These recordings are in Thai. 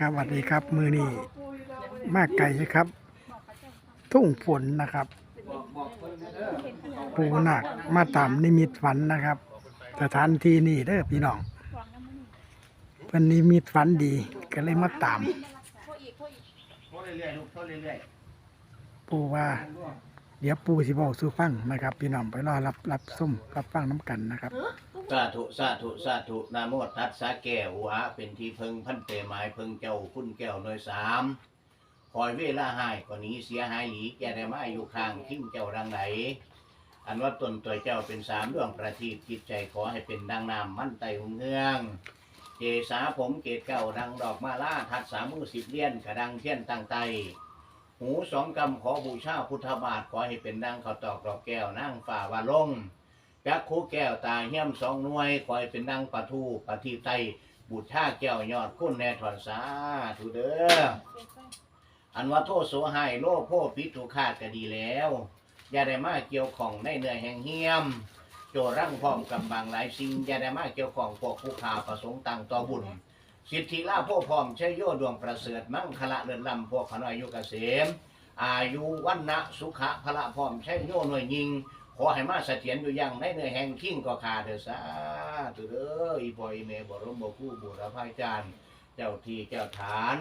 นะครับสวัสดีครับมือนี้มากไก่ครับ ทุ่งฝนนะครับ ปูหนักมาตามนิมิตฝันนะครับ สถานที่นี่เด้อพี่น้องเพิ่นนิมิตฝันดีก็เลยมาตามโทษเรื่อยๆลูกโทษเรื่อยปูว่า เดี๋ยวปูสิบอกสู่ฟังนะครับ พี่น้องไปรอรับรับส้มรับฟังน้ำกันนะครับ สาธุสาธุสาธุนะโมตัสสะแก้ววะเป็นที่พึงพันเตหมายพึงเจ้าคุณแก้วหน่วยสามคอยเวลาหายก็หนี้เสียหายหลีแกได้มาอยู่ข้างทิ้งเจ้าดังไหนอันว่าตนตัวเจ้าเป็นสามดวงประทีปจิตใจขอให้เป็นดังนามมั่นไตหงเงืองเจสาผมเกตเก่าดังดอกมาล่าทัดสามมือสิบเลี้ยนกระดังเทียนตั้งไตหูสองกำขอบูชาพุทธบาทขอให้เป็นดังเขาวตอกดอกแก้วนั่งฝ่าวาลง จักคูแก้วตาเหี้ยมสองหน่วยขอให้เป็นดังปะทูปะทีไตบูชาแก้วยอดคุณแน่ถอนสาธุเด้ออันว่าโทษโสหายโลภโพปิทุขาดก็ดีแล้ว อย่าได้มาเกี่ยวของในเนื้อแห่งเหี้ยม โจรั่งพร้อมกับบางหลายสิ่งอย่าได้มาเกี่ยวของพวกผู้ขาประสงค์ต่างต่อบุญสิทธิลาภพพร้อมใช้โยดวงประเสริฐมั่งคละเดินลำพวกขนอยอายุเกษมอายุวันนะสุขะพละพร้อมใช้โยหน่วยยิง ขอให้มาเสถียรอยู่ยังในเนื้อแห่งขิ้งก็ขาเถอะสาธุเด้ออีปอยอีเมบรมบคู่บุรพายจารย์ เจ้าที่เจ้าฐาน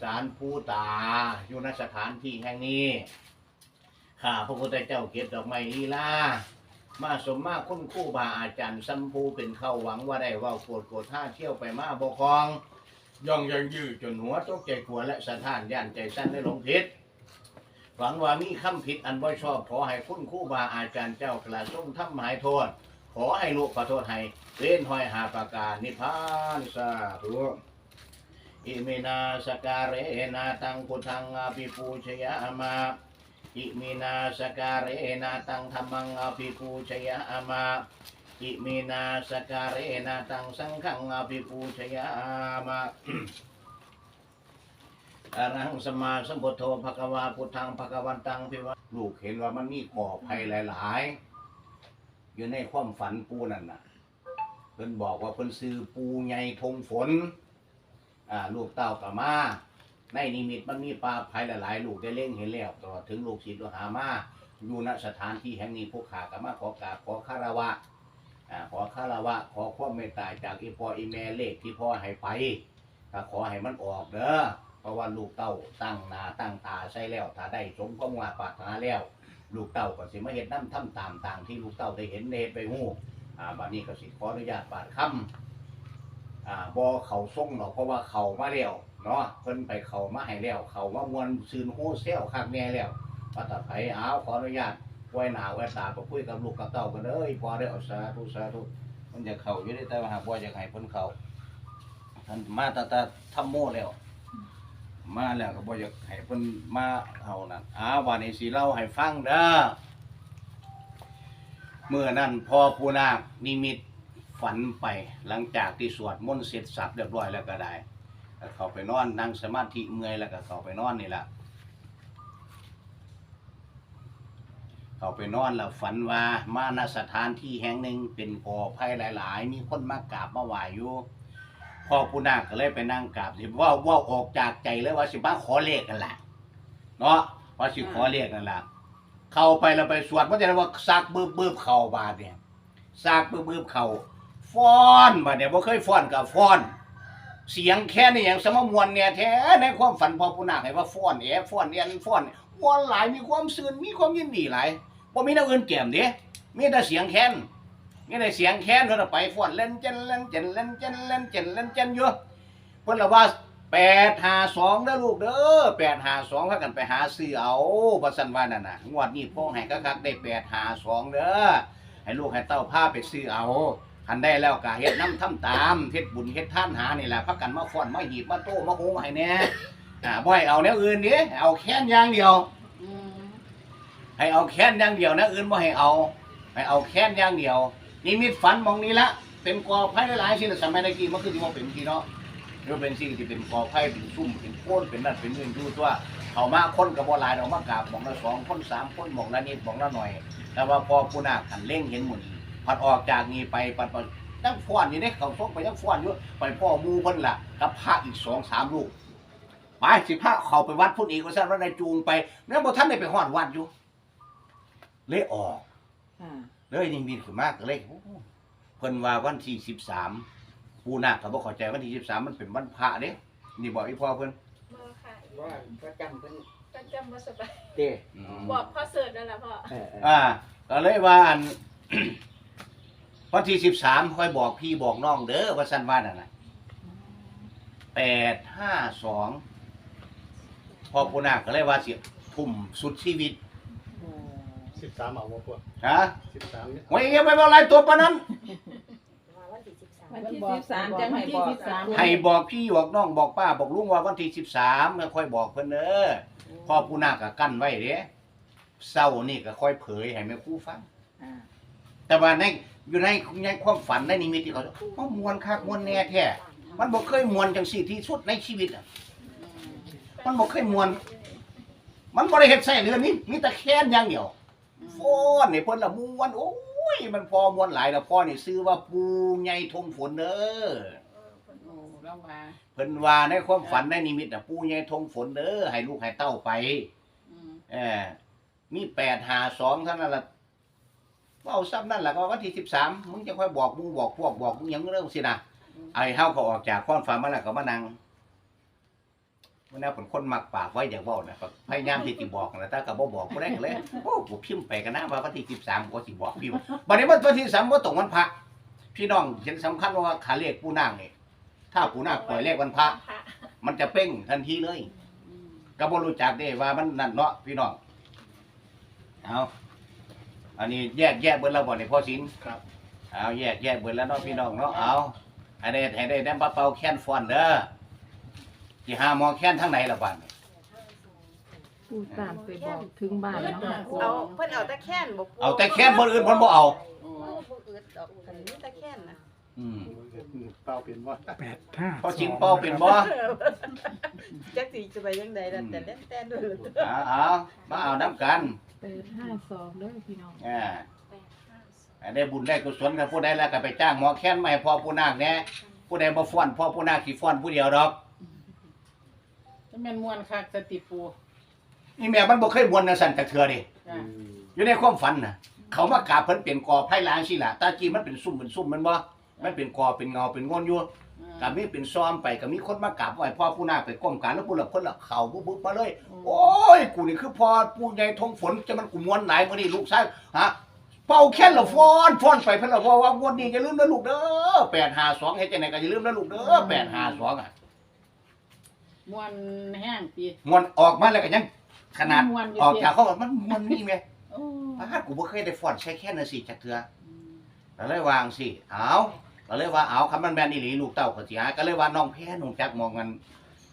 สารภูตา อยู่ณสถานที่แห่งนี้ข้าพระพุทธเจ้าเก็บดอกไม้ลีลามาสมมาคุณคู่บาอาจารย์สัมภูเป็นเข้าหวังว่าได้เว่าโกรธโกรธท่าเที่ยวไปมาบกครองย่องยังยืดจนหัวตกใจกลัวและสะท้านย่านใจสั้นได้ลงพิษ หวังว่ามีคำผิดอันบ่ชอบ ขอให้คุณครู่บาอาจารย์เจ้ากระส้มทำหมายโทษ ขอให้ลูกขอโทษให้เว้นห้อยหาประการนิพพานสาธุอิมินาสการเรนาตังพุทธังอภิปูชยามาอิมินาสการเรนาตังธรรมังอภิปูชยามาอิมินาสการเรนาตังสังฆังอภิปูชยามา อรหังสมมาสัมพุทโธภะควาพุทธังภะควันตังพิวะลูกเห็นว่ามันมีก่อภัยหลาย ๆ อยู่ในความฝันปูนั่นน่ะเพิ่นบอกว่าเพิ่นซื้อปูใหญ่ทงฝนอ่าลูกเต้ากะมาในนิมิตมันมีปลาภัยหลาย ๆ ลูกได้เล่งเห็นแล้วตลอดถึงลูกศิษย์ลูกหามาอยู่ณสถานที่แห่งนี้พวกขากะมาขอกราบขอคารวะอ่าขอคารวะ ขอความเมตตาจากอีพ่ออีแม่เลขที่พ่อให้ไปก็ขอให้มันออกเด้อ ราะว่าลูกเต้าตั้งหนาตั้งตาใส่แล้วถ้าได้สมความว่าปรารถนาแล้ว ลูกเต้าก็สิมาเห็นน้ำทำตามต่างที่ลูกเต้าได้เห็นเนไปหู้อ่าบัดนี้ก็สิขออนุญาตบาดคำอ่าบอเขาส่งหรอกเพราะว่าเขามาแล้วเนาะเพิ่นไปเขามาให้แล้ว เขามามวนซืนโฮเซลคักแน่แล้วปัตตาไผเอาขออนุญาตไว้หนาไว้ตาไปคุยกับลูกกับเต้ากันเอ้ยพอได้เอาสาธุสาธุมันจะเข้าอยู่ได้แต่ว่าหากว่าจะให้เพิ่นเขาท่านมาตาตาทำโม่แล้ว มาแล้วก็บ่อยากให้เพิ่นมาเอานั่นอ้าววันนี้สิเล่าให้ฟังเด้อเมื่อนั้นพอปูนาคนิมิตฝันไปหลังจากที่สวดมนต์เสร็จสับเรียบร้อยแล้วก็ได้ก็เข้าไปนอนนั่งสมาธิเมื่อยแล้วก็เข้าไปนอนนี่แหละเข้าไปนอนแล้วฝันว่ามาณสถานที่แห่งหนึ่งเป็นกอภัยหลาย ๆ มีคนมากราบมาไหว้อยู่ พ่อปุนาคก็เลยไปนั่งกราบสิว่าว่าออกจากใจเลยว่าสิบ้าขอเลขกันละเนาะว่าสิขอเลขกันละเข้าไปแล้วไปสวดว่าะจะเรียกว่าซักบื้บบืบๆเข่าบาดเนี่ยซากปื้บๆเข่าฟ้อนมาเนี่ยบ่เคยฟ้อนกับฟ้อน เสียงแค่นี้อย่างสมมวนเนี่ยแท้ในความฝันพ่อผู้นาคให้ว่าฟ้อนแอบฟ้อนเอียนฟ้อนม่วนหลายมีความซื่นมีความยินดีหลายบ่มีแนวอื่นแก้มเด้มีแต่เสียงแค้น มีแต่เสียงแค้นเท่านั้นไปฟ้อนเล่นเจนเล่นเจนเล่นเจนเล่นเจนเล่นเจนอยู่เพิ่นละว่า852เด้อลูกเด้อ852พากันไปหาซื้อเอาบ่ซั่นว่านั่นน่ะงวดนี้พ่อให้คักๆได้852เด้อให้ลูกให้เต้าผ้าไปซื้อเอาคันได้แล้วก็เฮ็ดน้ำทำตามเฮ็ดบุญเฮ็ดท่านหานี่แหละพักกันมาฟ้อนมาหีบมาโต้มาโหมาให้แหน่อ่าบ่ให้เอาแนวอื่นดิเอาแค่นอย่างเดียวให้เอาแค่นอย่างเดียวนะอื่นบ่ให้เอาให้เอาแค่นอย่างเดียว นี่มิตฝันมองนี้ละเป็นกอไผ่หลายๆสิสมัยตะกี้มันคือที่ว่าเป็นที่เนาะหรือเป็นสิ่งที่เป็นกอไผ่เป็นซุ่มเป็นโคนเป็นนั่นเป็นนี่อยู่ตัวเขามาคนกับบ่หลายดอกมากราบมองละสองคนสามคนมองละนิดมองละหน่อย แต่ว่าพอผู้นาขันเล่งเห็นหมุนพัดออกจากนี้ไปปัดปัดยังฟ้อนอยู่เนี่ยเขาซกไปยังฟ้อนอยู่ไปพ่อมูเพิ่นละกับพระอีกสองสามลูกไปสิพาเขาไปวัดพุ่นอีกว่าซั่นว่าได้จูงไปแม่บ่ทันได้ไปฮอดวัดอยู่เลยออก เลยนิมิตขึ้นมาก็เลยโอ้โหเพิ่นว่าวันที่13ปูนาคก็บ่เข้าใจวันที่13มันเป็นวันพระเด้นี่บอกอีพ่อเพิ่นบ่ค่ะว่าประจำเป็นก็จำบ่สบายเต้อืมบอกพ่อเสิร์ชนั่นแหละพ่อเออเอออ่าก็เลยว่าอัน วันที่สิบสามค่อยบอกพี่บอกน้องเด้อว่าสันว่านั่นนะแปดห้าสองพอปูนาคก็เลยว่าเสียทุ่มสุดชีวิตโอ้ สิบสามเอาบ่พวกฮะสิบสามเนี่ยไว้ยังไม่บอกอะไรตัวปะนั้นวันที่สิบสามวันที่สิบสามจังให้บอก ให้บอกพี่บอกน้องบอกป้าบอกลุงว่าวันที่สิบสามค่อยบอกเพิ่นเด้อพอปูนาคก็กั้นไว้เด้เศร้านี่ก็ค่อยเผยให้แม่ครู่ฟัง อ่าแต่ว่าในอยู่ในในความฝันในนิมิตที่เขาว่ามวนคักมวนแน่แท้ มันบอกเคยมวนจังสี่ที่สุดในชีวิตอะมันบอกเคยมวน มันบริเหตุใส่เรือนนี้มีแต่แค้นอย่างเดียว ฟ้อนนี่เพิ่นละมวนโอ้ยมันพอมวนหลายแล้วพ่อนี่ซื้อว่าปูใหญ่ทงฝนเด้อโอ้เราว่าเพิ่นว่าในความฝันในนิมิตน่ะปูใหญ่ทงฝนเด้อให้ลูกให้เต้าไปอืมเออมีแปดหาสองเท่านั้นละเว่าซ้ำนั่นแหละก็วันที่สิบสามมึงจะค่อยบอกมึงบอกพวกบอกมึงหยังเรื่องสินะไอ้เฮาก็ออกจากความฝันมาแล้วก็มานั่ง มันน่าเป็นคนมักปากไว้อย่างเว่านะพยายามที่จะบอกนะแต่ก็บ่บอกบ่ได้ก็เลยโอ้กูพิมพ์ไปกันนะว่าวันที่สิบสามกูสิบอกพี่บัดนี้วันที่สามว่าตรงวันพระ พี่น้องเห็นสำคัญว่าขาเลขปูนางนี่ถ้าปูนางปล่อยเลขวันพระพระมันจะเป้งทันทีเลยอืมก็บ่รู้จักเด้ว่ามันนั่นเนาะพี่น้องเอาอันนี้แยกแยกเบิดแล้วบ่นี่พ่อสินครับเอาแยกแยกเบิดแล้วเนาะพี่น้องเนาะเอาให้ได้ให้ได้แนมปะเป่าแค้นฟอนเด้อ สิหาหมอแค้นทางไหนล่ะบัดนี้พูดตามไปบอกถึงบ้านเนาะค่ะเอาเพิ่นเอาตะแค่นบ่เอาแต่แค้นบ่อื่นเพิ่นบ่เอาโอ้บ่อึดดอกคันนี้ตะแค่นน่ะอืมเป้าเป็นว่าแปดห้าพ่อสินเป่าเป็นบ่จักสิจะไปยังไดล่ะแต่เล่นแต่ด้วยเอาเอามาเอาน้ำกันแปดห้าสองเด้อพี่น้องอ่าแปดห้าสองให้ได้บุญได้กุศลกันผู้ใดแล้วก็ไปจ้างหมอแค้นมาให้พ่อผู้นาคแหน่ผู้ใดบ่ฟ้อนพ่อผู้นาคสิฟ้อนผู้เดียวดอกจะ แม่นมวนคักสติปูนี่แม่มันบ่เคยมวนนะสั่นจักเทื่อดิจ้ะอยู่ในความฝันน่ะ เขามากราบเพิ่นเป็นกอไผ่ล้างสิล่ะตาจีมันเป็นซุ่มเป็นซุ่มแมันบ่มันเป็นกอเป็นเงาเป็นงอนอยู่ อืมก็มีเป็นซ้อมไปก็มีคนมากราบไหว้พ่อผู้นาคไปก้มกันแล้วผู้ละคนละเข้าบุบๆมาเลยโอ้ยกูนี่คือพ่อผู้ใหญ่ทงฝนจะมันกูมวนหลายมื้อนี้ลูกชายฮะเป่าแค่นละฟ้อนฟ้อนไปเพิ่นละว่าว่างวดนี้อย่าลืมนะลูกเด้อ852เฮ็ดจังไดก็อย่าลืมนะลูกเด้อ852อะ มวนแห้งปี มวนออกมาแล้วก็ยังขนาดม่วนอยู่ ออกจากเขาว่ามันมันนี่แม่โอ้ป้าดกูบ่เคยได้ฟ้อนใช้แค่นั้นสิจักเทื่อก็เลยวางสิเอาก็เลยว่าเอาคำมันแมนอีหลีลูกเต้าก็สิหาก็เลยว่าน้องแพ้น้องจักมองมัน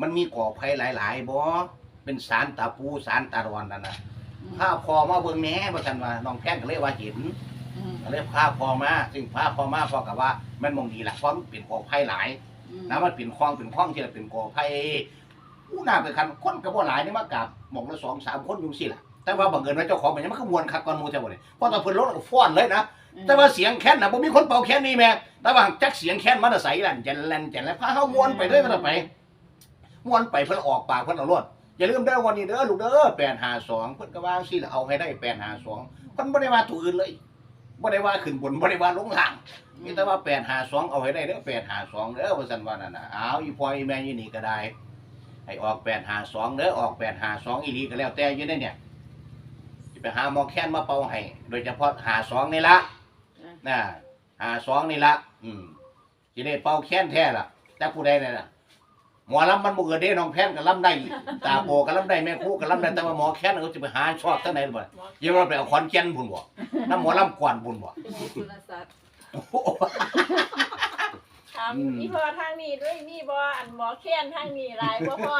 มันมีก่อไผ่หลาย ๆบ่เป็นสารตาปูสารตารอนนั่นน่ะพาพอมาเบิ่งแหน่ว่าซั่นว่าน้องแพ้ก็เลยว่าเห็น อืมก็เลยพาพอมาซึ่งพาพอมาพอกับว่ามันมองดีล่ะเพราะมันเป็นก่อไผ่หลายอืมนะมันเป็นคลองเป็นคลองที่ละเป็นก่อไผ่ อู้น่าไปคันคนก็บ่หลายนี่มากราบหมองละ2 3คนอยู่ซี่ล่ะ แต่ว่าบังเอิญว่าเจ้าของมันยังมันขมวนคักก่อนหมู่จังบ่นี่เพราะตอนเพิ่นลดก็ฟ้อนเลยนะ แต่ว่าเสียงแค้นน่ะบ่มีคนเป่าแค้นนี่แม่แต่ว่าจักเสียงแค้นมันน่ะใสลั่นจันแลนจันแล้วพาเฮาม่วนไปเรื่อยมันไปม่วนไปเพิ่นออกปากเพิ่นเอารถอย่าลืมเด้อวันนี้เด้อลูกเด้อ852เพิ่นก็ว่าจังซี่ล่ะเอาให้ได้852เพิ่นบ่ได้ว่าตัวอื่นเลยบ่ได้ว่าขึ้นบนบ่ได้ว่าลงล่างมีแต่ว่า852เอาให้ได้เด้อ852เด้อว่าซั่นว่านั่นน่ะอ้าวอีพ่ออีแม่อยู่นี่ก็ได้ ให้ออก852เด้อออก852อีหลีก็แล้วแต่อยู่ในเนี่ยสิไปหาหมอแค้นมาเป่าให้โดยเฉพาะ52นี่ละน่ะหาสองนี่ละอืมสิได้เป่าแค้นแท้ล่ะแต่ผู้ใดเนี่ยล่ะหมอลำมันบ่เกิดเด้น้องแพนก็ลำได้ตาโปก็ลำได้แม่ครูก็ลำได้แต่ว่าหมอแค้นเขาจะไปหาชอบทั้งไหนบ่เดี๋ยวเราไปเอาขอนแก่นพุ่นบ่น้ำหมอลำกวนพุ่นบ่โอ้โห ถามอืม พี่พ่อทางนี้ด้วยมีบ่อันหมอแค้นทางนี้หลายบ่พ่อ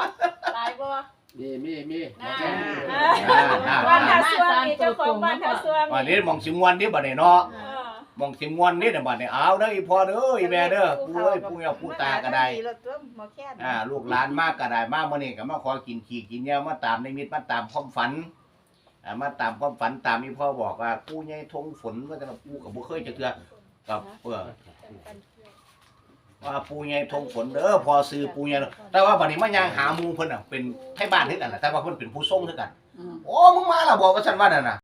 หลายบ่มีมีมีน่าอ่า บ้านท่าสวงนี่เจ้าของบ้านท่าสวงวันนี้มองสิมวนนี่บัดนี้เนาะเออมองสิมวนนี่น่ะบัดนี้เอาเด้ออีพ่อเด้ออีแม่เด้อปู่เอ้ยปู่ย่าปู่ตาก็ได้ รถตัวหมอแค่นอ่าลูกหลานมากก็ได้มากมื่อนี้ก็มาขอกินขี้กินแย่มาตามในมิตมาตามความฝันอ่ามาตามความฝันตามที่พ่อบอกว่าปู่ใหญ่ทงฝนว่าจะปู่กับบุเคยจะเถื่อกับเออ ว่าปูใหญ่ทงฝนเด้อพอซื้อปูใหญ่แต่ว่าบัดนี้มันยังหาหมูเพิ่นน่ะเป็นไทบ้านคือกันน่ะแต่ว่าเพิ่นเป็นผู้ทรงคือกัน อืม โอ้ มึงมาล่ะบอกว่าฉันว่านั่นน่ะ